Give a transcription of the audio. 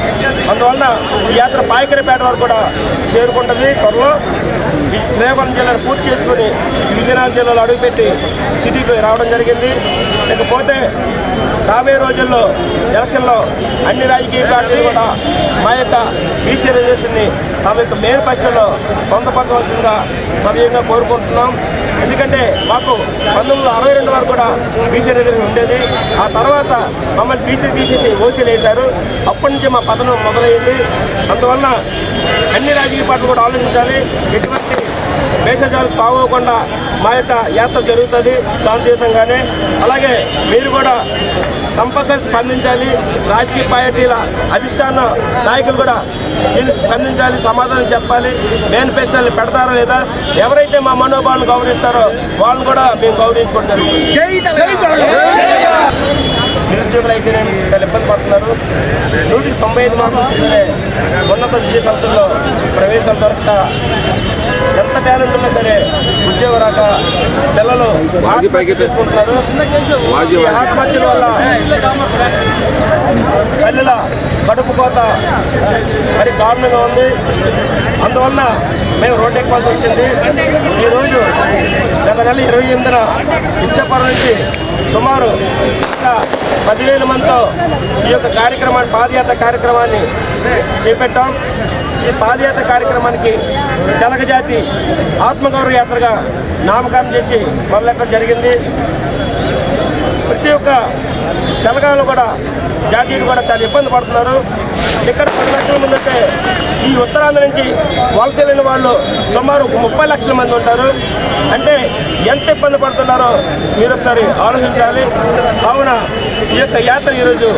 తెనాలిలో అందువలన ఈ యాత్ర పాయకరిపేట వరకు కూడా చేరుకుంటుంది. త్వరలో ఈ శ్రీకాకుళం జిల్లాను పూర్తి చేసుకుని విజయనగరం జిల్లాలో అడుగుపెట్టి సిటీకి రావడం జరిగింది. ఇకపోతే రాబోయే రోజుల్లో ఎలక్షన్లో అన్ని రాజకీయ పార్టీలు కూడా మా యొక్క బీసీ రిజర్వేషన్ని తమ యొక్క మేనిఫెస్టోలో పొందపరచవలసిందిగా సవ్యంగా కోరుకుంటున్నాం. ఎందుకంటే మాకు పంతొమ్మిది అరవై రెండు వరకు కూడా బీసీ రిజర్వేషన్ ఉండేది. ఆ తర్వాత మమ్మల్ని బీసీ తీసేసి ఓసీలు వేశారు. అప్పటి నుంచి మా పతనం మొదలైంది. అందువల్ల అన్ని రాజకీయ పార్టీలు కూడా ఆలోచించాలి. ఎటువంటి భేషజాలు తాగకుండా మా యొక్క యాత్ర జరుగుతుంది శాంతియుతంగానే. అలాగే మీరు కూడా కంపల్సరీ స్పందించాలి రాజకీయ పార్టీల అధిష్టాన నాయకులు కూడా దీన్ని స్పందించాలి సమాధానం చెప్పాలి మేనిఫెస్టోలు పెడతారో లేదా ఎవరైతే మా మనోభావాలను గౌరవిస్తారో వాళ్ళని కూడా మేము గౌరవించుకోవడం జరుగుతుంది నిరుద్యోగులు అయితే చాలా ఇబ్బంది పడుతున్నారు నూటికి తొంభై ఐదు మార్కులు సరే ఉన్నత విద్యా సంస్థల్లో ప్రవేశాలు దొరక్క ఎంత టాలెంట్ ఉన్నా సరే ఉద్యోగం రాక పిల్లలు ఆత్మహత్య చేసుకుంటున్నారు. ఈ ఆత్మహత్యల వల్ల తల్లుల కడుపు కోత మరి దారుణంగా ఉంది. అందువలన మేము రోడ్డు ఎక్కాల్సి వచ్చింది. ఈరోజు గత నెల ఇరవై ఎనిమిదిన ఇచ్చేపర నుంచి సుమారు పదివేల మందితో ఈ యొక్క కార్యక్రమాన్ని పాదయాత్ర కార్యక్రమాన్ని చేపట్టాం. ఈ పాదయాత్ర కార్యక్రమానికి తెలగజాతి ఆత్మగౌరవ యాత్రగా నామకరణం చేసి మొదలెట్టడం జరిగింది. ప్రతి ఒక్క తెలంగాణలో కూడా జాతీయులు కూడా చాలా ఇబ్బంది పడుతున్నారు. ఇక్కడ పది లక్షల మంది ఉంటే ఈ ఉత్తరాంధ్ర నుంచి వలస వెళ్ళిన వాళ్ళు సుమారు ముప్పై లక్షల మంది ఉంటారు. అంటే ఎంత ఇబ్బంది పడుతున్నారో మీరు ఒకసారి ఆలోచించాలి. కావున ఈ యొక్క యాత్ర ఈరోజు